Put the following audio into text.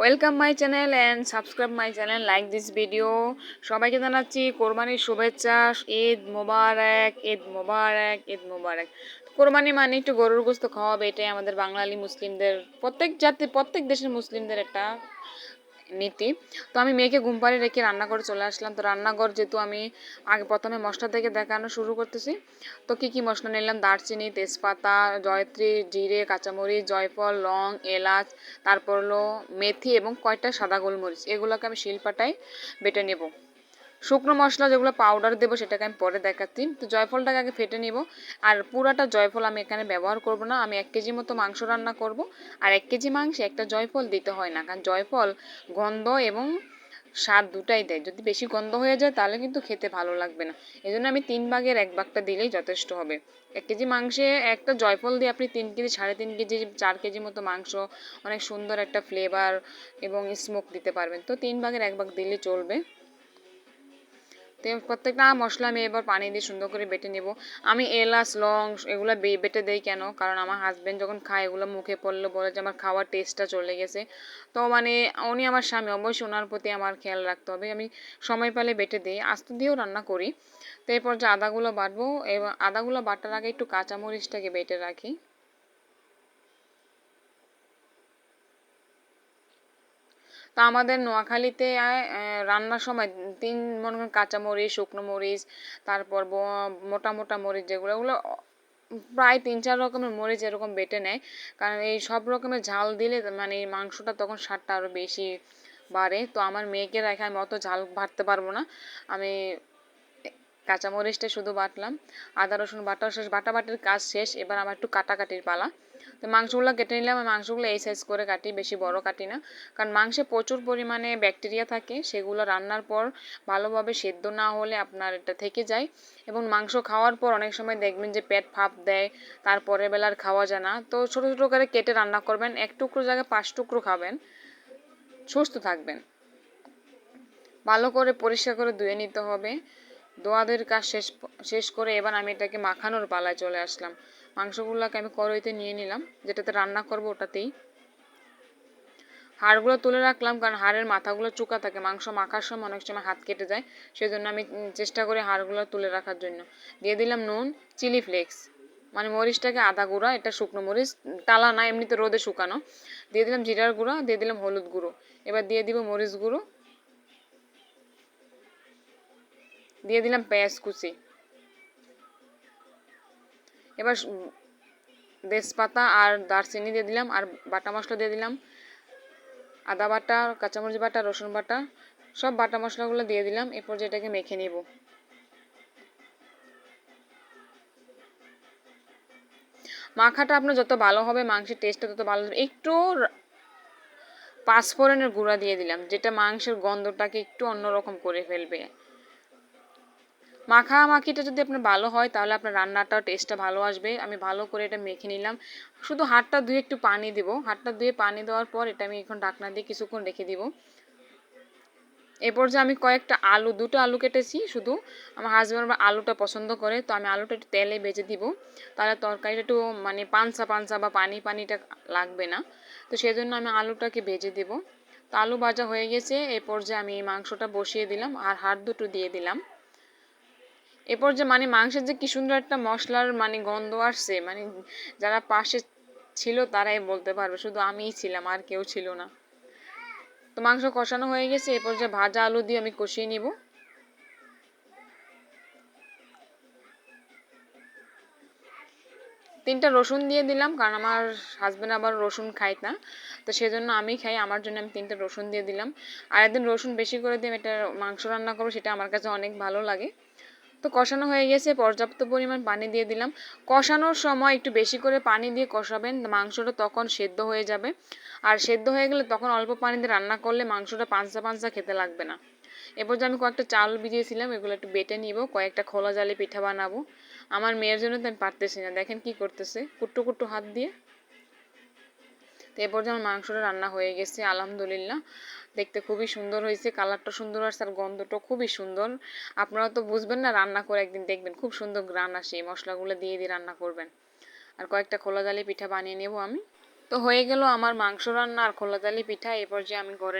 Welcome my channel and subscribe my channel like this video সবাইকে জানাচ্ছি কোরবানির শুভেচ্ছা। ঈদ মোবারক ঈদ মোবারক ঈদ মোবারক। কোরবানি মানে একটু গরুর গোস্ত খাওয়াবে এটাই আমাদের বাঙালি মুসলিমদের, প্রত্যেক জাতির প্রত্যেক দেশের মুসলিমদের একটা নীতি। তো আমি মেয়েকে ঘুম পাড়িয়ে রেখে রান্নাঘরে চলে আসলাম। তো রান্নাঘর যেহেতু আমি আগে প্রথমে মশলা থেকে দেখানো শুরু করতেছি, তো কী কী মশলা নিলাম? দারচিনি, তেজপাতা, জয়ত্রী, জিরে, কাঁচামরিচ, জয়ফল, লং, এলাচ, তারপর হলো মেথি এবং কয়টা সাদা গোলমরিচ। এগুলোকে আমি শিলপাটায় বেটে নেব। শুকনো মশলা যেগুলো পাউডার দেবো সেটাকে আমি পরে দেখাচ্ছি। তো জয়ফলটাকে আগে ফেটে নিব। আর পুরাটা জয়ফল আমি এখানে ব্যবহার করব না। আমি এক কেজি মতো মাংস রান্না করব। আর এক কেজি মাংসে একটা জয়ফল দিতে হয় না। কারণ জয়ফল গন্ধ এবং স্বাদ দুটাই দেয়। যদি বেশি গন্ধ হয়ে যায় তাহলে কিন্তু খেতে ভালো লাগবে না। এই জন্য আমি তিন ভাগের এক ভাগটা দিলেই যথেষ্ট হবে। এক কেজি মাংসে একটা জয়ফল দিয়ে আপনি তিন কেজি, সাড়ে তিন কেজি, চার কেজি মতো মাংস অনেক সুন্দর একটা ফ্লেভার এবং স্মোক দিতে পারবেন। তো তিন ভাগের এক ভাগ দিলে চলবে। তো প্রত্যেকটা মশলা আমি এবার পানি দিয়ে সুন্দর করে বেটে নেব। আমি এলাচ, লং এগুলো বেটে দেই কেন? কারণ আমার হাজব্যান্ড যখন খায়, এগুলো মুখে পড়লে বলে যে আমার খাওয়ার টেস্টটা চলে গেছে। তো মানে উনি আমার স্বামী, অবশ্যই ওনার প্রতি আমার খেয়াল রাখতে হবে। আমি সময় পেলে বেটে দিই, আস্ত দিয়েও রান্না করি। তো এরপর যে আদাগুলো বাটবো, এবার আদাগুলো বাটার আগে একটু কাঁচামরিচটাকে বেটে রাখি। তো আমাদের নোয়াখালীতে রান্নার সময় তিন, মনে করেন কাঁচামরিচ শুকনো মরিচ, তারপর মোটা মোটা মরিচ যেগুলো, ওগুলো প্রায় তিন, চার রকমের মরিচ এরকম বেটে নেয়। কারণ এই সব রকমের ঝাল দিলে মানে মাংসটা তখন স্বাদটা আরও বেশি বাড়ে। তো আমার মেয়েকে রেখে আমি অত ঝাল ভাটতে পারব না। আমি কাঁচামরিচটা শুধু বাটলাম। আদা, রসুন বাটা শেষ, বাটা বাটির কাজ শেষ। এবার আমার একটু কাটাকাটির পালা। তো মাংসগুলো কেটে নিলাম। মাংসগুলো এই সাইজ করে কাটি, বেশি বড় কাটি না। কারণ মাংসে প্রচুর পরিমাণে ব্যাকটেরিয়া থাকে, সেগুলো রান্নার পর ভালোভাবে সেদ্ধ না হলে আপনার এটা থেকে যায়। এবং মাংস খাওয়ার পর অনেক সময় দেখবেন যে পেট ফাঁপ দেয়, তারপরের বেলার খাওয়া যায় না। তো ছোটো ছোটো করে কেটে রান্না করবেন, এক টুকরো জায়গায় পাঁচ টুকরো খাবেন, সুস্থ থাকবেন। ভালো করে পরিষ্কার করে ধুয়ে নিতে হবে। দোয়াদের কাজ শেষ শেষ করে এবার আমি এটাকে মাখানোর পালায় চলে আসলাম। মাংসগুলোকে আমি কড়াইতে নিয়ে নিলাম, যেটাতে রান্না করব ওটাতেই। হাড়গুলো তুলে রাখলাম, কারণ হাড়ের মাথাগুলো চুকা থাকে, মাংস মাখার সময় অনেক সময় হাত কেটে যায় সেই জন্য আমি চেষ্টা করি হাড়গুলো তুলে রাখার জন্য। দিয়ে দিলাম নুন, চিলি ফ্লেক্স মানে মরিচটাকে আদা গুঁড়া, এটা শুকনো মরিচ, টালা না, এমনিতে রোদে শুকানো। দিয়ে দিলাম জিরার গুঁড়া, দিয়ে দিলাম হলুদ গুঁড়ো। এবার দিয়ে দিব মরিচ গুঁড়ো। দিয়ে দিলাম পেঁয়াজ কুচি। এবার তেজপাতা আর দারচিনি দিয়ে দিলাম, আর বাটা মশলা দিয়ে দিলাম। আদা বাটা, কাঁচামরিচ বাটা, রসুন বাটা, সব বাটা মশলাগুলো দিয়ে দিলাম। এরপর যেটাকে মেখে নেব। মাখাটা আপনার যত ভালো হবে, মাংসের টেস্টটা তত ভালো হবে। একটু পাঁচফোড়নের গুঁড়া দিয়ে দিলাম, যেটা মাংসের গন্ধটাকে একটু অন্যরকম করে ফেলবে। মাখামাখিটা যদি আপনার ভালো হয়, তাহলে আপনার রান্নাটাও টেস্টটা ভালো আসবে। আমি ভালো করে এটা মেখে নিলাম। শুধু হাতটা ধুয়ে একটু পানি দেব। হাতটা ধুয়ে পানি দেওয়ার পর এটা আমি এখন ঢাকনা দিয়ে কিছুক্ষণ রেখে দিব। এরপর যে আমি কয়েকটা আলু, দুটো আলু কেটেছি শুধু। আমার হাজব্যান্ড আলুটা পছন্দ করে, তো আমি আলুটা একটু তেলে ভেজে দিব। তাহলে তরকারিটা একটু মানে পানসা পানসা বা পানি, পানিটা লাগবে না। তো সেই জন্য আমি আলুটাকে ভেজে দেব। তো আলু ভাজা হয়ে গেছে। এরপর যে আমি মাংসটা বসিয়ে দিলাম আর হাত দুটো দিয়ে দিলাম। এরপর যে মানে মাংসের যে কি সুন্দর একটা মশলার মানে গন্ধ আসছে মানে যারা পাশে ছিল তারাই বলতে পারবে, শুধু আমিই ছিলাম আর কেউ ছিল না। তো মাংস কষানো হয়ে গেছে, এরপর যে ভাজা আলু দিয়ে আমি কষিয়ে নিব। তিনটা রসুন দিয়ে দিলাম, কারণ আমার হাজব্যান্ড আবার রসুন খায় না, তো সেজন্য আমি খাই, আমার জন্য আমি তিনটা রসুন দিয়ে দিলাম। আর একদিন রসুন বেশি করে দিয়ে এটা মাংস রান্না করব, সেটা আমার কাছে অনেক ভালো লাগে। তো কষানো হয়ে গেছে, পর্যাপ্ত পরিমাণ পানি দিয়ে দিলাম। কষানোর সময় একটু বেশি করে পানি দিয়ে কষাবেন, মাংসটা তখন সেদ্ধ হয়ে যাবে। আর সেদ্ধ হয়ে গেলে তখন অল্প পানি দিয়ে রান্না করলে মাংসটা পাঁচা পাঁচা খেতে লাগবে না। এরপর যে আমি কয়েকটা চাল ভিজিয়েছিলাম, এগুলো একটু বেটে নিব, কয়েকটা খোলা জালে পিঠা বানাবো। আমার মেয়ের জন্য তো আমি পারতেছি না, দেখেন কি করতেছে, কুট্টু কুট্টু হাত দিয়ে। তো এরপর যে আমার মাংসটা রান্না হয়ে গেছে, আলহামদুলিল্লাহ। দেখতে খুবই সুন্দর হয়েছে, কালারটা সুন্দর আসছে আর গন্ধটা খুবই সুন্দর। আপনারা তো বুঝবেন না, রান্না করে একদিন দেখবেন, খুব সুন্দর গ্রান আসে, এই মশলাগুলো দিয়ে দিয়ে রান্না করবেন। আর কয়েকটা খোলা জালি পিঠা বানিয়ে নেব আমি। তো হয়ে গেল আমার মাংস রান্না আর খোলা জালি পিঠা, এ পর্যায়ে আমি করে